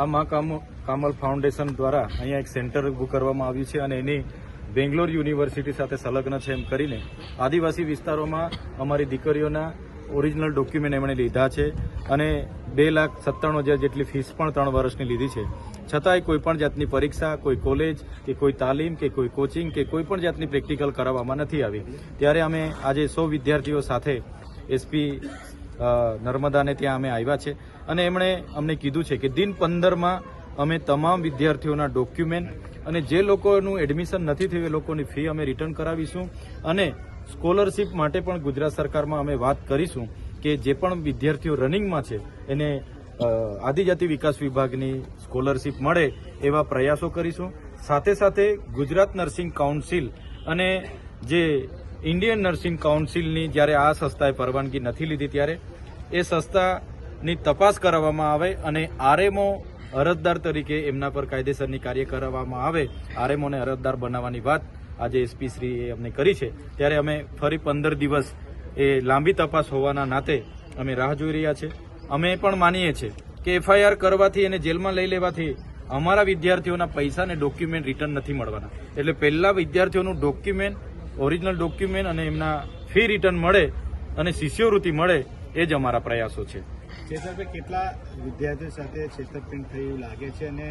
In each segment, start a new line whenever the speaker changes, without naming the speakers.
આ મા કામલ ફાઉન્ડેશન દ્વારા અહીંયા એક સેન્ટર ઊભું કરવામાં આવ્યું છે અને એની બેંગ્લોર યુનિવર્સિટી સાથે સંલગ્ન છે એમ કરીને આદિવાસી વિસ્તારોમાં અમારી દીકરીઓના ઓરિજિનલ ડોક્યુમેન્ટ એમણે લીધા છે અને બે લાખ સત્તાણું હજાર જેટલી ફીસ પણ ત્રણ વર્ષની લીધી છે. છતાંય કોઈ પણ જાતની પરીક્ષા, કોઈ કોલેજ, કે કોઈ તાલીમ, કે કોઈ કોચિંગ, કે કોઈ પણ જાતની પ્રેક્ટિકલ કરાવવામાં નથી આવી. ત્યારે અમે આજે સો વિદ્યાર્થીઓ સાથે એસપી નર્મદાને ત્યાં અમે આવ્યા છે. અને એમણે અમને કીધું છે કે દિન પંદરમાં અમે તમામ વિદ્યાર્થીઓના ડોક્યુમેન્ટ અને જે લોકોનું એડમિશન નથી થયું એ લોકોની ફી અમે રિટર્ન કરાવીશું. અને સ્કોલરશીપ માટે પણ ગુજરાત સરકારમાં અમે વાત કરીશું કે જે પણ વિદ્યાર્થીઓ રનિંગમાં છે, એને આદિજાતિ વિકાસ વિભાગની સ્કોલરશીપ મળે એવા પ્રયાસો કરીશું. સાથે સાથે ગુજરાત નર્સિંગ કાઉન્સિલ અને જે ઇન્ડિયન નર્સિંગ કાઉન્સિલની જ્યારે આ સંસ્થાએ પરવાનગી નથી લીધી ત્યારે, એ સંસ્થાની તપાસ કરાવવામાં આવે અને આરએમઓ અરજદાર તરીકે એમના પર કાયદેસરની કાર્ય કરવામાં આવે, આરએમઓને અરજદાર બનાવવાની વાત આજે એસપી શ્રીએ અમને કરી છે. ત્યારે અમે ફરી પંદર દિવસ એ લાંબી તપાસ હોવાના નાતે અમે રાહ જોઈ રહ્યા છે. અમે પણ માનીએ છીએ કે એફઆઈઆર કરવાથી અને જેલમાં લઈ લેવાથી અમારા વિદ્યાર્થીઓના પૈસા અને ડોક્યુમેન્ટ રિટર્ન નથી મળવાના. એટલે પહેલા વિદ્યાર્થીઓનું ડોક્યુમેન્ટ, ઓરિજિનલ ડોક્યુમેન્ટ અને એમના ફી રિટર્ન મળે અને શિષ્યવૃત્તિ મળે, એ જ અમારા પ્રયાસો છે.
ચેતરભાઈ કેટલા વિદ્યાર્થીઓ સાથે છેતરપિંડ થયું લાગે છે અને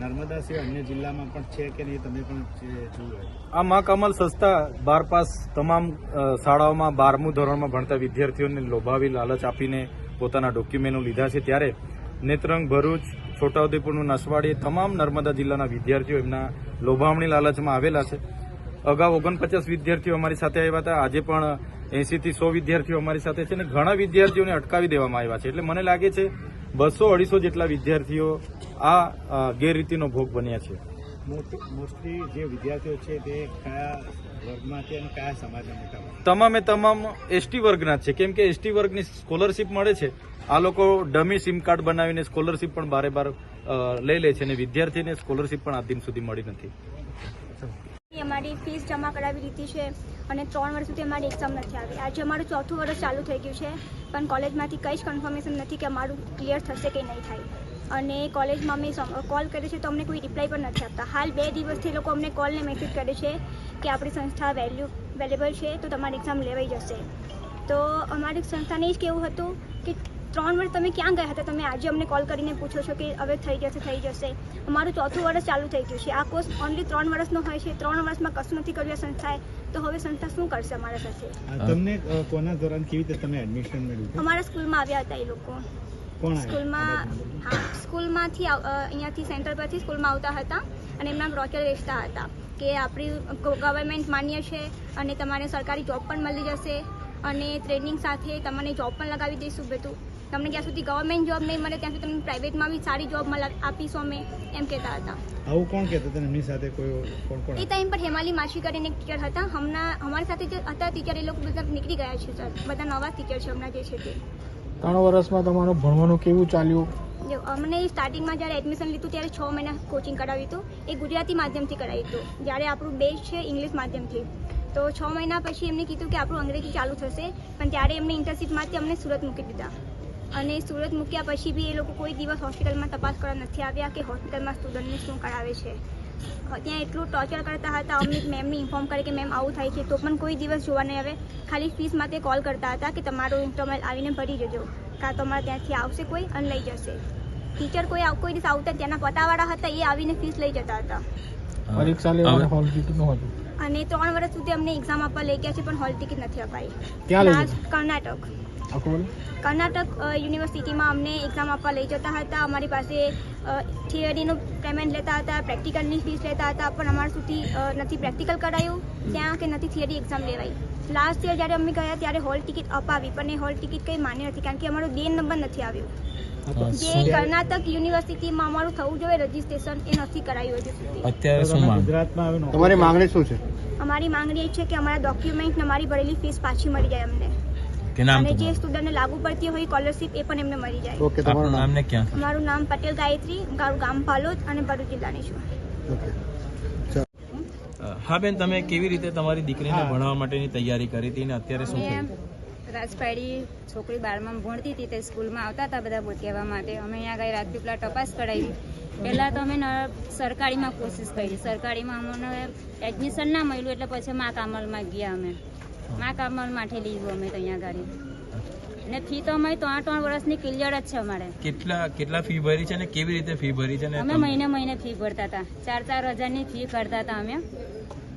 નર્મદા સિવાય અન્ય જિલ્લામાં પણ છે કે નહીં, તમે પણ જોયું
આ મા કમલ સંસ્થા બાર પાસ તમામ શાળાઓમાં બારમું ધોરણમાં ભણતા વિદ્યાર્થીઓને લોભાવી લાલચ આપીને પોતાના ડોક્યુમેન્ટો લીધા છે. ત્યારે નેત્રંગ, ભરૂચ, છોટાઉદેપુરનું નસવાડી, તમામ નર્મદા જિલ્લાના વિદ્યાર્થીઓ એમના લોભામણી લાલચમાં આવેલા છે. અગાઉ ઓગણપચાસ વિદ્યાર્થીઓ અમારી સાથે આવ્યા હતા. આજે પણ એસી થી સો વિદ્યાર્થીઓ અમારી સાથે છે અને ઘણા વિદ્યાર્થીઓને અટકાવી દેવામાં આવ્યા છે. એટલે મને લાગે છે બસો અઢીસો જેટલા વિદ્યાર્થીઓ આ ગેરરીતિનો ભોગ બન્યા છે.
મોસ્ટલી જે વિદ્યાર્થીઓ છે તે કયા વર્ગમાંથી અને કયા સમાજના મોટા
તમામે તમામ એસટી વર્ગના જ છે. કેમ કે એસટી વર્ગની સ્કોલરશીપ મળે છે. આ લોકો ડમી સિમ કાર્ડ બનાવીને સ્કોલરશીપ પણ બારે બાર લઈ લે છે અને વિદ્યાર્થીને સ્કોલરશીપ પણ આ દિન સુધી મળી નથી.
અમારી ફીસ જમા કરાવી દીધી છે. અને ત્રણ વર્ષ સુધી અમારી એક્ઝામ નથી આવી. આજે અમારું ચોથું વર્ષ ચાલુ થઈ ગયું છે, પણ કોલેજમાંથી કંઈ જ કન્ફર્મેશન નથી કે અમારું ક્લિયર થશે કે નહીં થાય. અને કોલેજમાં અમે કોલ કરીએ છીએ તો અમને કોઈ રિપ્લાય પણ નથી આપતા. હાલ બે દિવસથી લોકો અમને કોલને મેસેજ કરે છે કે આપણી સંસ્થા વેલ્યુ વેલેબલ છે, તો તમારી એક્ઝામ લેવાઈ જશે. તો અમારી સંસ્થાને જ કેવું હતું કે ત્રણ વર્ષ તમે ક્યાં ગયા હતા? તમે આજે અમને કોલ કરીને પૂછો છો કે હવે થઈ જશે થઈ જશે. અમારું ચોથું વર્ષ ચાલુ થઈ ગયું છે. આ કોર્સ ઓનલી ત્રણ વર્ષનો હોય છે. ત્રણ વર્ષમાં કશું નથી કર્યું સંસ્થાએ. તો હવે સંસ્થા શું કરશે અમારા સાથે?
તમને કોના દોરાન કેવી રીતે તમે એડમિશન મેળવ્યું
અમારા સ્કૂલમાં આવ્યા હતા એ લોકો. સ્કૂલમાં હા સ્કૂલમાંથી અહીંયાથી સેન્ટર પરથી સ્કૂલમાં આવતા હતા અને એમના બ્રોચર વેચતા હતા કે આપણી ગવર્મેન્ટ માન્ય છે અને તમારે સરકારી જોબ પણ મળી જશે અને ટ્રેનિંગ સાથે તમને જોબ પણ લગાવી દઈશું. બધું તમને જ્યાં સુધી ગવર્મેન્ટ જોબ નહીં મળે ત્યાં સુધી તમને પ્રાઇવેટમાં બી સારી જોબ આપીશું અમે એમ કહેતા હતા.
આવું કોણ કહેતા હતા? એમની સાથે કોઈ કોણ કોણ
એ ટાઈમ પર હેમાલી માસી કરીને એક ટીચર હતા. હમણાં અમારી સાથે જે હતા ટીચર એ લોકો બધા નીકળી ગયા છે સર બધા નવા ટીચર છે હમણાં જે છે તે.
ત્રણ વર્ષમાં તમારું ભણવાનું કેવું ચાલ્યું?
જો અમને સ્ટાર્ટિંગમાં જ્યારે એડમિશન લીધું ત્યારે છ મહિના કોચિંગ કરાવ્યું હતું. એ ગુજરાતી માધ્યમથી કરાવ્યું હતું. જ્યારે આપણું બેઝ છે ઇંગ્લિશ માધ્યમથી. તો છ મહિના પછી એમને કીધું કે આપણું અંગ્રેજી ચાલુ થશે. પણ ત્યારે એમને ઇન્ટર્નશીપમાંથી અમને સુરત મૂકી દીધા. અને સુરત મૂક્યા પછી બી એ લોકો કોઈ દિવસ હોસ્પિટલમાં તપાસ કરવા નથી આવ્યા કે હોસ્પિટલમાં સ્ટુડન્ટને શું કરાવે છે. ત્યાં એટલું ટોર્ચર કરતા હતા અમને મેમને ઇન્ફોર્મ કરે કે મેમ આવું થાય છે તો પણ કોઈ દિવસ જોવા નહીં આવે. ખાલી ફીસ માટે કોલ કરતા હતા કે તમારો ઇન્ટરમેલ આવીને ભરી જજો કાં તમારે ત્યાંથી આવશે કોઈ અને લઈ જશે. ટીચર કોઈ આવ- કોઈ દિવસ આવતા ત્યાંના પટાવાળા હતા એ આવીને ફીસ લઈ જતા હતા.
પરીક્ષા લેવાની હોલ ટિકિટનું હતું.
અને ત્રણ વર્ષ સુધી અમને એક્ઝામ આપવા લઈ ગયા છે પણ હોલ ટિકિટ નથી અપાઈ. કર્ણાટક. કર્ણાટક યુનિવર્સિટીમાં અમને એક્ઝામ આપવા લઈ જતા હતા. અમારી પાસે થિયરીનું પેમેન્ટ લેતા હતા પ્રેક્ટિકલની ફીસ લેતા હતા પણ અમારા સુધી નથી પ્રેક્ટિકલ કરાયું. ત્યાં કે નથી થિયરી એક્ઝામ લેવાઈ. લાસ્ટ યર જ્યારે અમે ગયા ત્યારે હોલ ટિકિટ અપાવી પણ એ હોલ ટિકિટ કંઈ માન્ય નથી કારણ કે અમારો બે નંબર નથી આવ્યો. જે કર્ણાટક યુનિવર્સિટીમાં અમારું થવું જોઈએ રજીસ્ટ્રેશન એ નથી કરાયું હજુ સુધી.
અત્યારે
ગુજરાતમાં
તમારી માંગણી શું છે?
અમારી માંગણી એ છે કે અમારા ડોક્યુમેન્ટ અમારી ભરેલી ફીસ પાછી મળી જાય અમને.
કે નામ
અને જે સ્ટુડન્ટને લાગુ પડતી હોય સ્કોલરશિપ એ પણ એમને મળી જાય.
ઓકે તમારું નામ?
ને ક્યાં?
મારું નામ પટેલ ગાયત્રી મારું ગામ પાલોદ અને ભરૂચ જિલ્લાની છું.
ઓકે.
હા બેન તમે કેવી રીતે તમારી દીકરીને
હા.
ભણવા માટેની તૈયારી કરી હતી અને અત્યારે શું થયું? રાજપાડી છોકરી બારમાં ભણતી હતી તે સ્કૂલમાં આવતા હતા બધા બોલ કહેવા માટે. અમે અહીંયા ગઈ રાજપીપળા તપાસ કરાવી. પહેલાં તો અમે સરકારીમાં કોશિશ કરી. સરકારીમાં અમને એડમિશન ના મળ્યું એટલે પછી મા કામલમાં ગયા અમે. મા કામલ માટે લીધું અમે તો અહીંયા ગાડી અને ફી તો અમારી ત્રણ ત્રણ વર્ષની ક્લિયર જ છે અમારે.
કેટલા કેટલા ફી ભરી છે ને કેવી રીતે ફી ભરી છે ને
અમે મહિને મહિને ફી ભરતા હતા. ચાર ચાર હજારની ફી કરતા હતા અમે.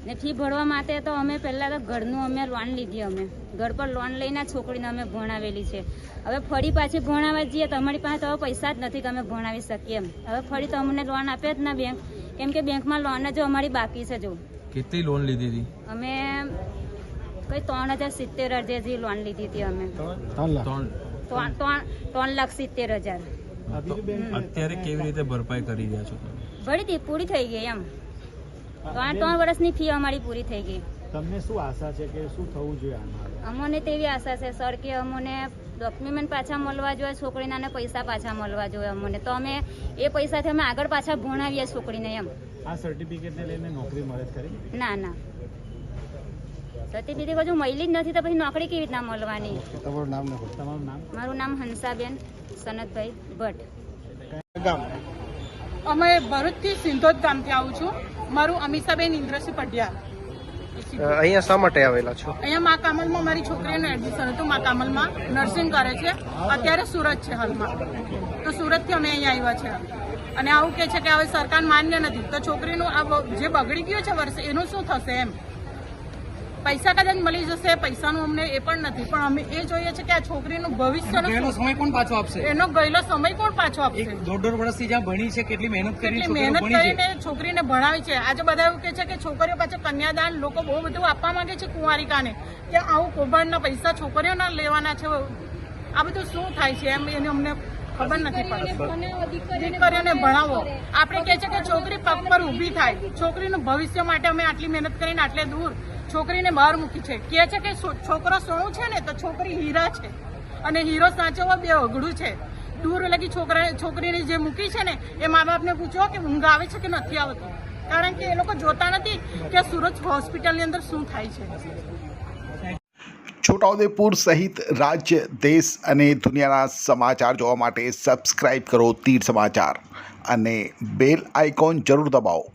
ને ફી ભરવા માટે તો અમે પહેલાં તો ઘરનું અમે લોન લીધી અમે. ઘર પર લોન લઈને છોકરીને અમે ભણાવેલી છે. હવે ફરી પાછી ભણાવવા જઈએ તો અમારી પાસે તો હવે પૈસા જ નથી કે અમે ભણાવી શકીએ એમ. હવે ફરી તો અમને લોન આપે જ ના બેંક. કેમ કે બેંકમાં લોન જ અમારી બાકી છે જો.
કેટલી લોન લીધી હતી?
અમે કઈ ત્રણ હજાર સિત્તેર હજાર જે લોન લીધી હતી અમે.
ત્રણ લાખ?
ત્રણ.
ત્રણ ત્રણ ત્રણ લાખ સિત્તેર હજાર.
અત્યારે કેવી રીતે ભરપાઈ કરી રહ્યા છો
ભરી હતી પૂરી થઈ ગઈ એમ. ત્રણ ત્રણ વર્ષની ફી અમારી પૂરી થઈ ગઈ.
તમને શું આશા છે કે શું થવું જોઈએ
અમને તેવી આશા છે સર કે અમને ડોક્યુમેન્ટ પાછા મળવા જોઈએ છોકરીના પૈસા પાછા મળવા જોઈએ અમને. તો અમે એ પૈસાથી અમે આગળ પાછા ભણાવીએ છોકરીને એમ.
આ સર્ટિફિકેટને લઈને નોકરી મળે ખરી?
ના ના. સર્ટિફિકેટ હજુ મળી જ નથી તો પછી નોકરી કેવી રીતના મળવાની?
તમારું નામ તમારું નામ?
મારું નામ હંસાબેન સનતભાઈ ભટ્ટ.
ગામ?
અમે ભરૂચથી સિંધોદ ગામથી આવું છું. મારું અમિષાબેન ઇન્દ્રસિંહ પઢિયાર
અહીંયા શા માટે આવેલા છો?
અહીંયા મા કામલમાં મારી છોકરીનું એડમિશન હતું. મા કામલમાં નર્સિંગ કરે છે. અત્યારે સુરત છે હાલમાં. તો સુરતથી અમે અહીંયા આવ્યા છે. અને આવું કે છે કે હવે સરકાર માન્ય નથી. તો છોકરીનું આ જે બગડી ગયું છે વર્ષે એનું શું થશે એમ? પૈસા કદાચ મળી જશે પૈસાનું અમને એ પણ નથી. પણ અમે એ જોઈએ છે કે આ છોકરીનું ભવિષ્ય
એનો સમય કોણ પાછો આપશે?
એનો ગયેલો સમય કોણ પાછો આપશે?
દોઢ દોઢ વર્ષથી જ્યાં ભણી છે કેટલી મહેનત
કેટલી મહેનત કરીને છોકરીને ભણાવી છે. આજે બધા એવું કે છે કે છોકરીઓ પાસે કન્યાદાન લોકો બહુ બધું આપવા માંગે છે કુંવારિકાને કે આવું કૌભાંડના પૈસા છોકરીઓના લેવાના છે. આ બધું શું થાય છે? એમ એને અમને ખબર નથી પડતી. દીકરીઓને ભણાવો. આપણે કહે છે કે છોકરી પગ પર ઊભી થાય. છોકરીનું ભવિષ્ય માટે અમે આટલી મહેનત કરીને આટલે દૂર. છોકરીને બહાર મૂકી છે. કહે છે કે છોકરો સોનું છે ને તો છોકરી હીરા છે. અને હીરો સાચવવા બે અઘડું છે. દૂર લગી છોકરા છોકરીને જે મૂકી છે ને, એ મા બાપને પૂછો કે ઊંઘ આવે છે કે નથી આવતી? કારણ કે એ લોકો જોતા નથી કે સુરત હોસ્પિટલની અંદર શું થાય છે.
છોટાઉદેપુર સહિત રાજ્ય, દેશ અને દુનિયાના સમાચાર જોવા માટે સબસ્ક્રાઈબ કરો તીર સમાચાર. અને બેલ આઇકોન જરૂર દબાવો.